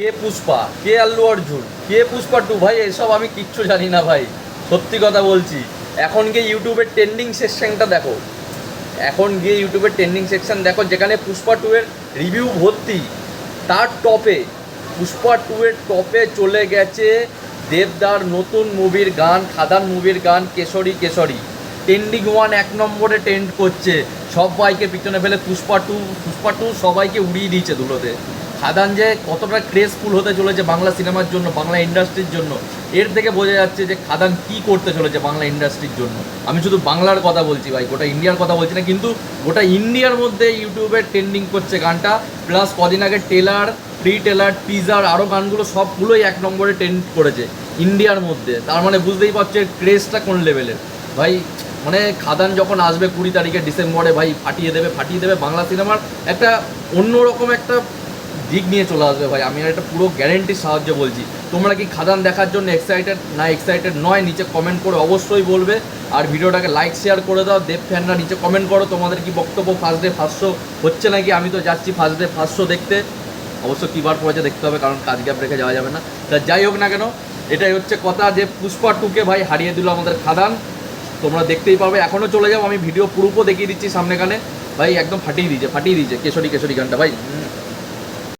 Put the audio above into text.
কে পুষ্পা? কে আল্লু অর্জুন? কে পুষ্পা টু? ভাই, এসব আমি কিচ্ছু জানি না ভাই। সত্যি কথা বলছি। এখন গিয়ে ইউটিউবের ট্রেন্ডিং সেকশনটা দেখো। এখন গিয়ে ইউটিউবের ট্রেন্ডিং সেকশন দেখো, যেখানে পুষ্পা টু এর রিভিউ ভর্তি। তার টপে পুষ্পা টু এর টপে চলে গেছে দেবদার নতুন মুভির গান, খাদান মুভির গান, কেশরী কেশরী। ট্রেন্ডিং ওয়ান এক নম্বরে ট্রেন্ড করছে। সবাইকে পিছনে ফেলে পুষ্পা টু পুষ্পা টু সবাইকে উড়িয়ে দিয়েছে ধুলোতে। খাদান যে কতটা ক্রেজফুল হতে চলেছে বাংলা সিনেমার জন্য, বাংলা ইন্ডাস্ট্রির জন্য, এর থেকে বোঝা যাচ্ছে যে খাদান কি করতে চলেছে বাংলা ইন্ডাস্ট্রির জন্য। আমি শুধু বাংলার কথা বলছি ভাই, গোটা ইন্ডিয়ার কথা বলছি না, কিন্তু গোটা ইন্ডিয়ার মধ্যে ইউটিউবে ট্রেন্ডিং করছে গানটা প্লাস কদিন আগে টেলার প্রি টেলার টিজার আরও গানগুলো সবগুলোই এক নম্বরে ট্রেন্ড করেছে ইন্ডিয়ার মধ্যে। তার মানে বুঝতেই পারছ ক্রেজটা কোন লেভেলের ভাই মানে খাদান যখন আসবে কুড়ি তারিখে ডিসেম্বরে ভাই, ফাটিয়ে দেবে ফাটিয়ে দেবে বাংলা সিনেমার একটা অন্যরকম একটা দিক নিয়ে চলে আসবে ভাই। আমি একটা পুরো গ্যারেন্টির সাহায্য বলছি। তোমরা কি খাদান দেখার জন্য এক্সাইটেড না এক্সাইটেড নয়, নিচে কমেন্ট করে অবশ্যই বলবে। আর ভিডিওটাকে লাইক শেয়ার করে দাও। দেব ফ্যানরা নিচে কমেন্ট করো। তোমাদের কি বক্তব্য ফার্স্ট ডে ফার্স্ট শো হচ্ছে নাকি? আমি তো যাচ্ছি ফার্স্ট ডে ফার্স্ট শো দেখতে। অবশ্য কী বার পড়েছে দেখতে হবে, কারণ কাজ গ্যাপ রেখে যাওয়া যাবে না। তা যাই হোক না কেন, এটাই হচ্ছে কথা যে পুষ্পা টুকে ভাই হারিয়ে দিল আমাদের খাদান। তোমরা দেখতেই পারবে এখনও চলে যাও আমি ভিডিও পুরোপো দেখিয়ে দিচ্ছি সামনেখানে ভাই, একদম ফাটিয়ে দিয়েছে ফাটিয়ে দিয়েছে। কেশরী কেশরী গানটা, ভাই।